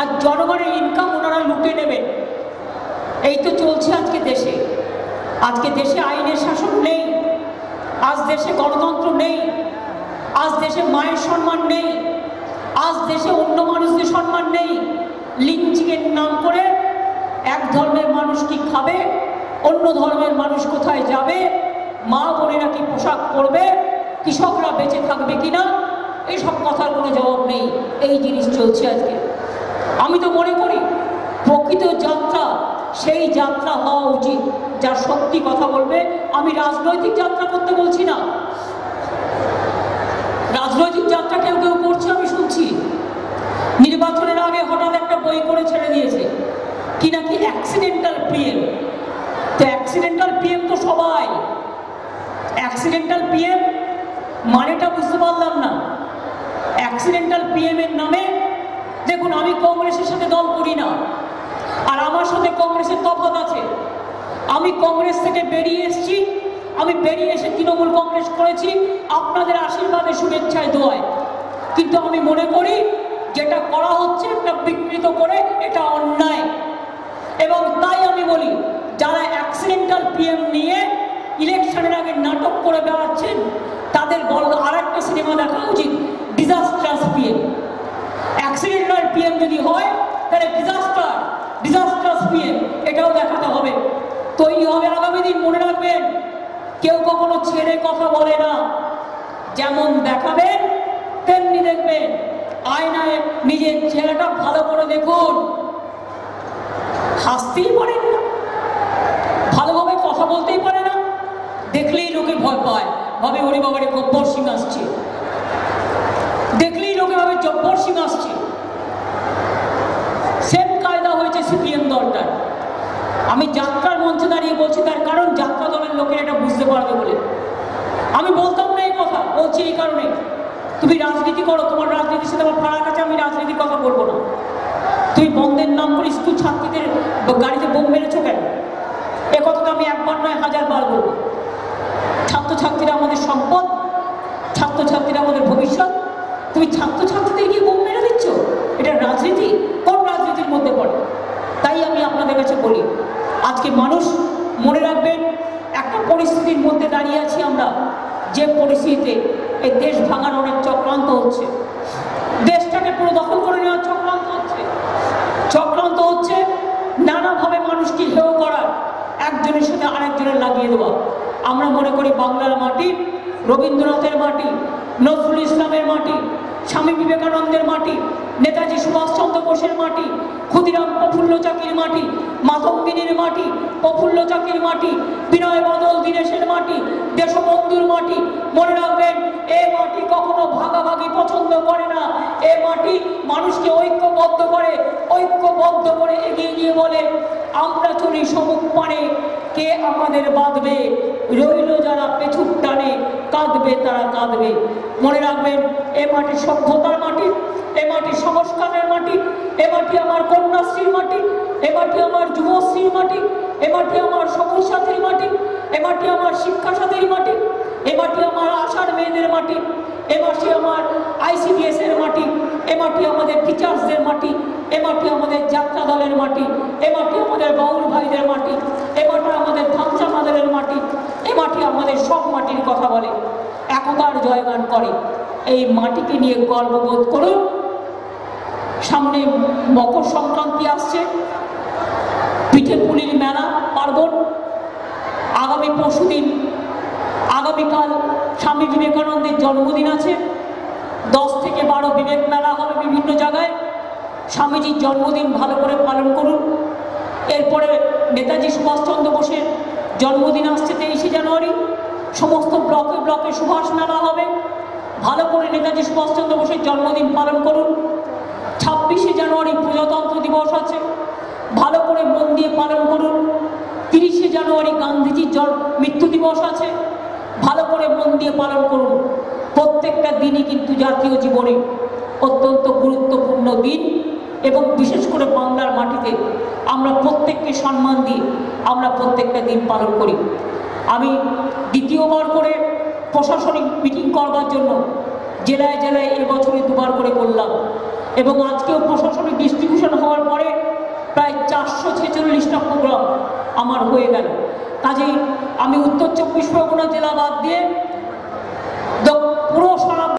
আর জনগণের ইনকাম ওনারা লুটে নেবে এই তো চলছে আজকে দেশে। আজকে দেশে আইনের শাসন নেই। আজ দেশে গণতন্ত্র নেই। আজ দেশে মায়ের সম্মান নেই। আজ দেশে অন্য মানুষদের সম্মান নেই। লিঞ্চিংয়ের নাম করে এক ধর্মের মানুষ কি খাবে? অন্য ধর্মের মানুষ কোথায় যাবে? মা বোনেরা কি পোশাক পরবে? কৃষকরা বেঁচে থাকবে কিনা? এইসব কথার কোনো জবাব নেই। এই জিনিস চলছে আজকে। আমি তো মনে করি, প্রকৃত যাত্রা, সেই যাত্রা হওয়া উচিত। যা সত্যি কথা বলবে, আমি রাজনৈতিক যাত্রা করতে বলছি না। রাজনৈতিক যাত্রা কেউ কেউ করছে, আমি শুনছি। নির্বাচনের আগে হঠাৎ একটা বই করে ছেড়ে দিয়েছে, কি নাকি অ্যাক্সিডেন্টাল পিএম তো অ্যাক্সিডেন্টাল পিএম তো সবাই। অ্যাক্সিডেন্টাল পিএম মানেটা বুঝতে পারলাম না। অ্যাক্সিডেন্টাল পিএম এর নামে আমি কংগ্রেসের সাথে দল করি না। আর আমার সাথে কংগ্রেসের তফাৎ আছে। আমি কংগ্রেস থেকে বেরিয়ে এসেছি। আমি বেরিয়ে এসে তৃণমূল কংগ্রেস করেছি। আপনাদের আশীর্বাদে, শুভেচ্ছায়, দোয়ায়। কিন্তু আমি মনে করি, যেটা করা হচ্ছে একটা বিকৃত করে এটা অন্যায়। এবং তাই আমি বলি, যারা অ্যাক্সিডেন্টাল পিএম নিয়ে ইলেকশনের আগে নাটক করে বেড়াচ্ছেন, তাদের বল আর একটা সিনেমা দেখা উচিত ডিজাস্টার্স পিএম অ্যাক্সিডেন্টাল পিএম যদি হয়, তাহলে ডিজাস্টার ডিজাস্টার্স পিএম এটাও দেখাতে হবে। তৈরি হবে আগামী দিন, মনে রাখবেন। কেউ কখনো ছেড়ে কথা বলে না। যেমন দেখাবেন, তেমনি দেখবেন। আয়নায় নিজের চেহারাটা ভালো করে দেখুন। হাসতেই পারেন না। ভালোভাবে কথা বলতেই পারে না। দেখলেই লোকে ভয় পায়। ভাবে, ওরে বাবারে, গব্বর সিং আসছে। দেখলেই লোকে ভাবে, জব্বর সিং আসছে। আমি যাত্রার মঞ্চে দাঁড়িয়ে বলছি, তার কারণ যাত্রা দলের লোকেরা এটা বুঝতে পারবে বলে। আমি বলতাম না এই কথা, বলছি এই কারণে। তুমি রাজনীতি করো, তোমার রাজনীতির সাথে আমার ফারাক আছে, আমি রাজনীতির কথা বলব না। তুমি বন্ধের নাম করে স্কুল ছাত্রীদের গাড়িতে বোম মেরেছো কেন? এ কথা তো আমি একবার নয়, হাজার বার বলব। ছাত্রছাত্রীরা আমাদের সম্পদ, ছাত্রছাত্রীরা আমাদের ভবিষ্যৎ, তুমি ছাত্রছাত্রীদের গিয়ে বোম মেরে দিচ্ছ? এটা রাজনীতি, কোন রাজনীতির মধ্যে পড়ে? তাই আমি আপনাদের কাছে বলি আজকে মানুষ মনে রাখবেন একটা পরিস্থিতির মধ্যে দাঁড়িয়ে আছি আমরা। যে পরিস্থিতিতে এই দেশ ভাঙানোর অনেক চক্রান্ত হচ্ছে। দেশটাকে পুরো দখল করে নেওয়ার চক্রান্ত হচ্ছে। চক্রান্ত হচ্ছে নানাভাবে মানুষকে হেয় করার, একজনের সাথে আরেকজনের লাগিয়ে দেওয়া। আমরা মনে করি বাংলার মাটি রবীন্দ্রনাথের মাটি, নজরুল ইসলামের মাটি স্বামী বিবেকানন্দের মাটি, নেতাজি সুভাষচন্দ্র বোসের মাটি, ক্ষুদিরাম প্রফুল্ল চাকির মাটি মাতঙ্গিনীর মাটি, প্রফুল্ল চাকির মাটি, বিনয় বাদল দীনেশের মাটি, দেশবন্ধুর মাটি। মনে রাখবেন, এ মাটি কখনো ভাগাভাগি পছন্দ করে না। এ মাটি মানুষকে ঐক্যবদ্ধ করে ঐক্যবদ্ধ করে এগিয়ে গিয়ে বলে, আমরা চলি সমুখ পানে, কে আমাদের বাঁধবে? রইল যারা পেছুক টানে কাঁদবে, তারা কাঁদবে। মনে রাখবেন, এ মাটি সভ্যতার মাটি, এ মাটি সংস্কারের মাটি, এ মাটি আমার কন্যাশ্রীর মাটি, এ মাটি আমার যুবশ্রীর মাটি, এ মাটি আমার সবুজ সাথীর মাটি, এ মাটি আমার শিক্ষা সাথীর মাটি, এ মাটি আমার আষাঢ় মেয়েদের মাটি, এ মাটি আমার আইসিডিএস এর মাটি মাটি আমাদের টিচার্সদের মাটি, এ মাটি আমাদের যাত্রা দলের মাটি, এ মাটি আমাদের বাউল ভাইদের মাটি, এ মাটি আমাদের থামচা মাদারের মাটি, এ মাটি আমাদের সব মাটির কথা বলে। একতার জয়গান করে। এই মাটিকে নিয়ে গর্ববোধ করুন। সামনে মকর সংক্রান্তি আসছে। পিঠে পুলির মেলা পার্বণ। আগামী পরশুদিন আগামীকাল স্বামী বিবেকানন্দের জন্মদিন আছে। দশ থেকে বারো বিবেক মেলা বিভিন্ন জায়গায় স্বামীজির জন্মদিন ভালো করে পালন করুন। এরপরে নেতাজি সুভাষচন্দ্র বোসের জন্মদিন আসছে তেইশে জানুয়ারি। সমস্ত ব্লকে ব্লকে সুভাষ মেলা হবে। ভালো করে নেতাজি সুভাষচন্দ্র বোসের জন্মদিন পালন করুন। ছাব্বিশে জানুয়ারি প্রজাতন্ত্র দিবস আছে। ভালো করে মন দিয়ে পালন করুন। তিরিশে জানুয়ারি গান্ধীজির জন মৃত্যু দিবস আছে। ভালো করে মন দিয়ে পালন করুন। প্রত্যেকটা দিনই কিন্তু জাতীয় জীবনে অত্যন্ত গুরুত্বপূর্ণ দিন এবং বিশেষ করে বাংলার মাটিতে আমরা প্রত্যেককে সম্মান দিই আমরা প্রত্যেকটা দিন পালন করি। আমি দ্বিতীয়বার করে প্রশাসনিক মিটিং করবার জন্য জেলায় জেলায় এবছরে দুবার করে করলাম এবং আজকেও প্রশাসনিক ডিস্ট্রিবিউশন হওয়ার পরে প্রায় চারশো ছেচল্লিশটা প্রোগ্রাম আমার হয়ে গেল। কাজেই আমি উত্তর চব্বিশ পরগনা জেলা বাদ দিয়ে